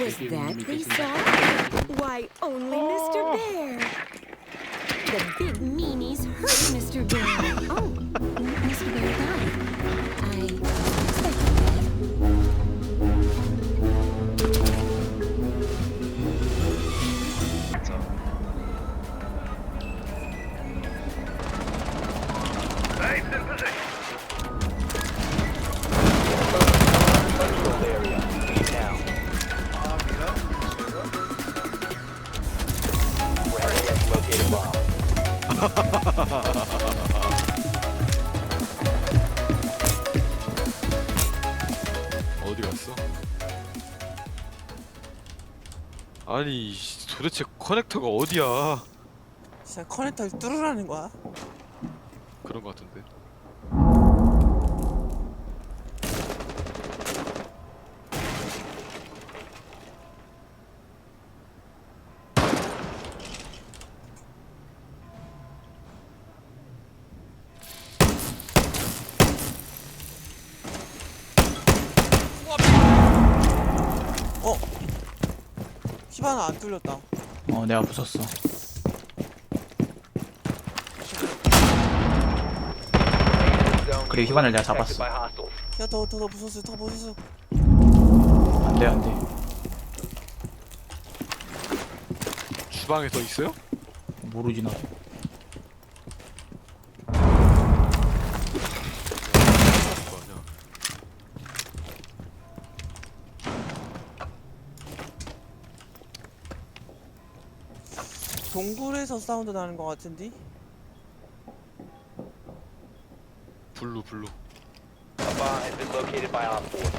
Was that they saw? Why, only Mr. Oh. Bear. The big meanies hurt Mr. Bear. Oh, Mr. Bear died. I 어디 갔어? 아니 씨, 도대체 커넥터가 어디야? 진짜 커넥터를 뚫으라는 거야? 그런 거 같은데. 어? 히바나 안 뚫렸다. 어 내가 부쉈어 그래, be 내가 잡았어. 야, 더, 더, 더 부쉈어, 더 부쉈어. 안돼 안돼 주방에 더 있어요? 모르지 나 동굴에서 사운드 나는 거 같은데? 블루 블루. A bomb has been located by Op 4.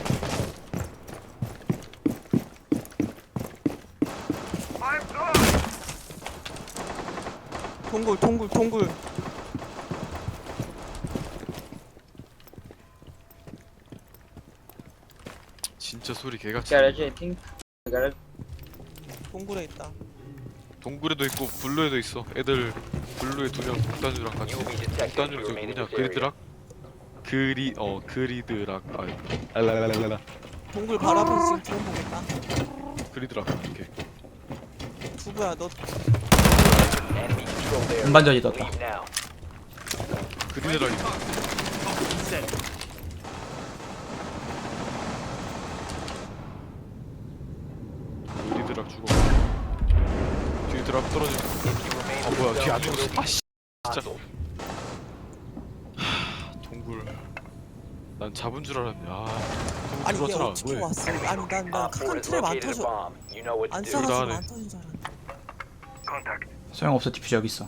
동굴, 동굴, 동굴. 진짜 소리 개같이. Garage, I think. Garage. 동굴에 있다. 동굴에도 있고 블루에도 있어. 애들 블루에 두명 독단주랑 같이. You 저 뭐냐. 그리드락? 그리 어 그리드락 아 알랄랄랄라 동굴 바로 앞에서 지금 드론 보겠다. 그리드락 이렇게. 두부야, 너. 운반전이 떴다. 그리드락이. 그리드락 죽어. 뒤에 드랍 떨어지. If you remain 아 in 뭐야 this 뒤에 안 zone, you will 죽었어. be 아씨 진짜. hostiles. 동굴. 난 잡은 줄 알았네. 아. 동굴 아니 얘 들어왔잖아. 어떻게? 왔어? 아니 난난 Op 4큰 has 트랩 안 located a 터져. bomb. You know what 안 to do. 싸가지고 나네. 안 터진 줄 알았는데. 소용없어 디퓨저 여기 있어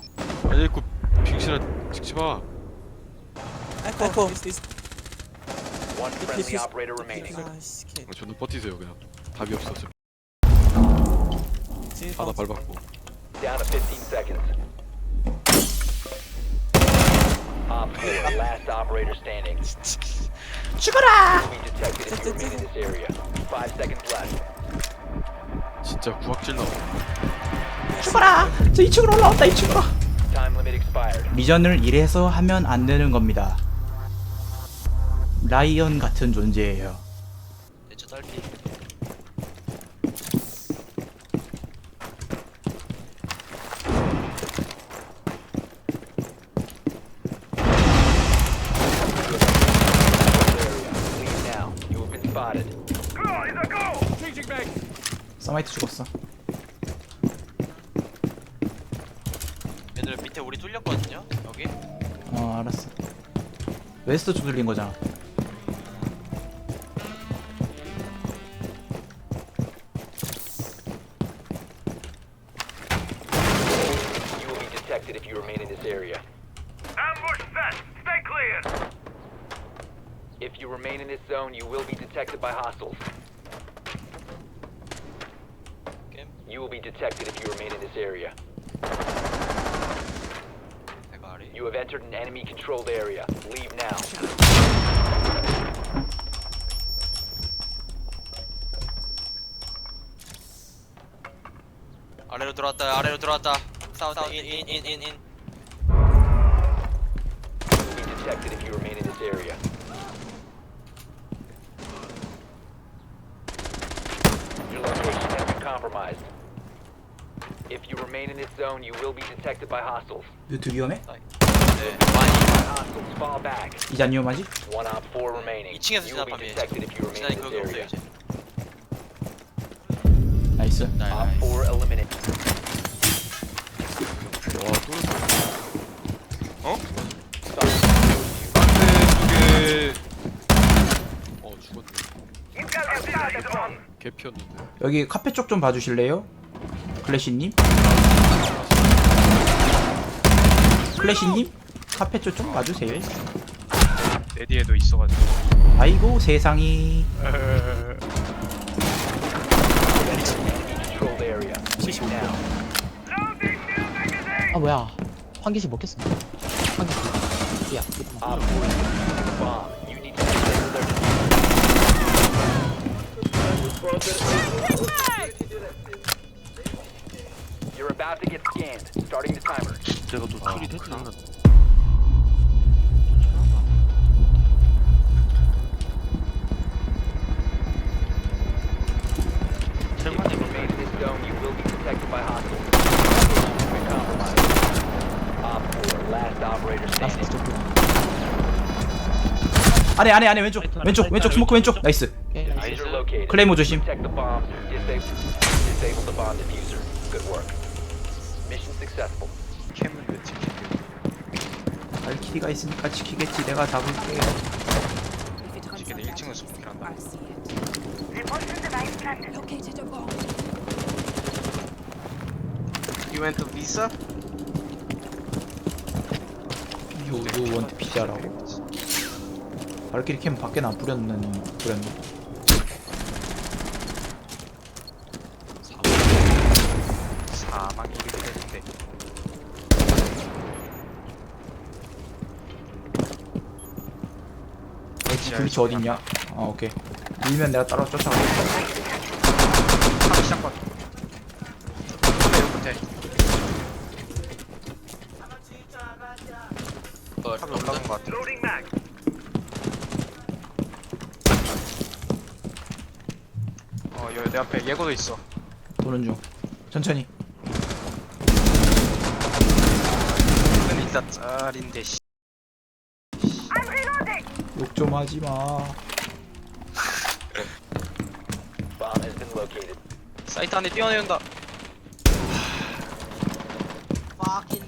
아니 그 빙신아 찍지 마. 에코, 에코. One friendly operator remaining. 아씨, 개. 저는 버티세요 그냥. 답이 없어 지금. 질 하나 뻔. 밟았고. Down to 15 seconds. Op 4, last operator standing. 죽어라 Will be detected if you remain in this area. Five seconds left. 진짜 구악질 나와. 죽어라 저 2층으로 올라왔다 2층으로 Time limit expired. 미전을 이래서 하면 안 되는 겁니다 라이언 같은 존재예요 대처 딸피 서마이트 죽었어 얘들 밑에 우리 뚫렸거든요 여기 어 알았어 웨스트 쪽 들린 거잖아 You will be detected if you remain in this area. Ambush set! Stay clear! If you remain in this zone, you will be detected by hostiles. detected if you remain in this area. 대가리 You have entered an enemy controlled area. Leave now. 아래로 들어왔다 아래로 들어왔다 사우스 인인인인인 You will be detected if you remain in this area. Zone, you will be detected by hostiles. 뮤트 위험해? 네 By 많이 hostiles, fall back. 이제 안 위험하지? One op four remaining. 2층에서 You will be 진압하면 detected if you remain 진환이 in 그렇게 this 없어요 area. 이제 나이스 나 Op four eliminated. 와또 어? 반대 쪽에 어 죽었네 bomb. 개피였는데 여기 카페 쪽 좀 봐주실래요? 클래시님? 클래시님? 카페 쪽 좀 봐주세요 내 뒤에도 있어가지고 아이고 세상이. 아 뭐야 한 개씩 먹겠어 한 개씩 야 Op You're about to get scanned. Starting the timer. 내가 노출이 됐나? If you remain in this zone, you will be detected by hostiles. You've been compromised. Op four, last operator standing. 안에 안에 안에 왼쪽 왼쪽 왼쪽 스모크 왼쪽 나이스 Diffuser located. 클레이모 조심 Protect the bombs. Disable, disable the bomb diffuser. Good work. Mission successful. 캠을 왜 찍히게 발키리가 있으니까 지키겠지 내가 잡을게 지키게 1층은 스모킹 한다 Repulsion device planted. Located a bomb. You went to Visa? 요요 원트 피자라고 발키리 캠 밖에는 안 뿌렸는 뿌렸네 사망이 이렇게 되는데 블리치 어딨냐? 어 오케이. 밀면 내가 따라 여기 내 앞에 예고도 있어 도는 중. 천천히. 근데 이따 짤인데 씨. 욕 좀 하지 마 Bomb has been located. 사이트 안에 뛰어내린다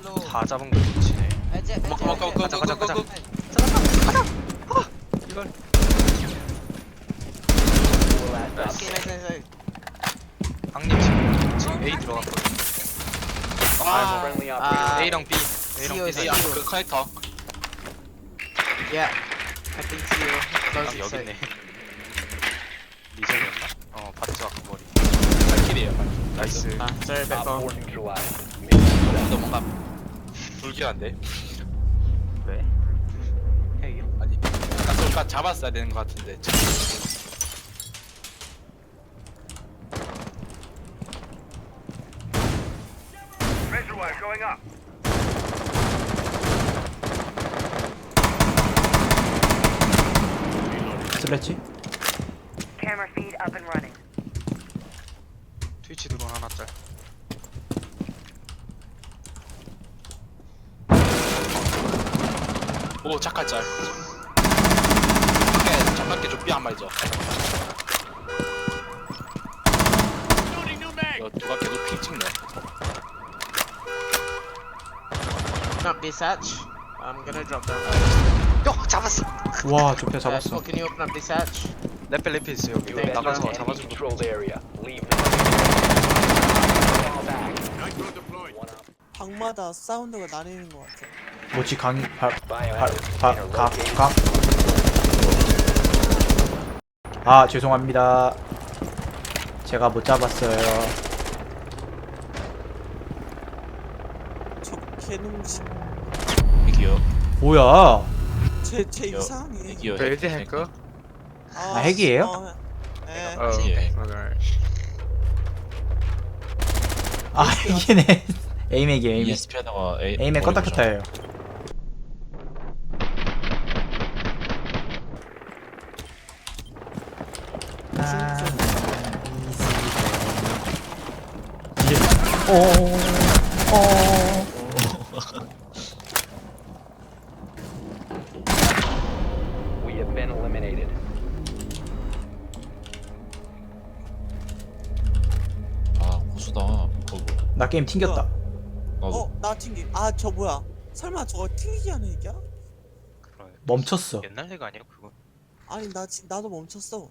low. 다 잡은 거 좋지네 해제 먹고 먹고 먹고 가자, 가자, 가자. 이걸 Four last op. 오케이 나이스 나이스 방님 지금 지금 A 들어갔거든 Five friendly operators. 아. A랑 B A랑 B C.O. 사이 그 커넥터 yeah I think you 아 여기 있네 리전이었나? 어 봤죠 아까 머리 발키리에요 나이스 아. Mission successful. 너 뭔가 불길한데 왜? 핵이요? 아니 아까 쏠까 잡았어야 되는 것 같은데 going up. 슬래치 Camera feed up and running. 트위치 드론 하나 짤 오 착할 짤 밖에 잠깐게 좀삐 한 마리죠 이거 누가 계속 핑 찍네 up this hatch I'm gonna drop down 어 잡았어 와 좁혀 Uh, 잡았어 Smoke, can you open up this hatch 레펠 레펠 있어 여기 나가서 잡아주고. 방마다 사운드가 나뉘는 것 같아 모치 강이 located. 발발각각 아 죄송합니다 제가 못 잡았어요 저 이기요 뭐야 쟤쟤 여- 이상해 벨드 해커? 아, 핵이에요? 어, 예. 어 예. 오늘 아 이게네 에이맥이 에이맥 ESP 하다가 에이맥 머리 껐다 보죠. 켰다 해요 아, 어. 어. We have been eliminated. 아 고수다 버그 나 게임 튕겼다. 나도 어? 나 튕기 아 저 뭐야 설마 저거 튕기기 하는 얘기야? 그래. 멈췄어. 옛날 얘가 아니야 그거. 아니 나 지, 나도 멈췄어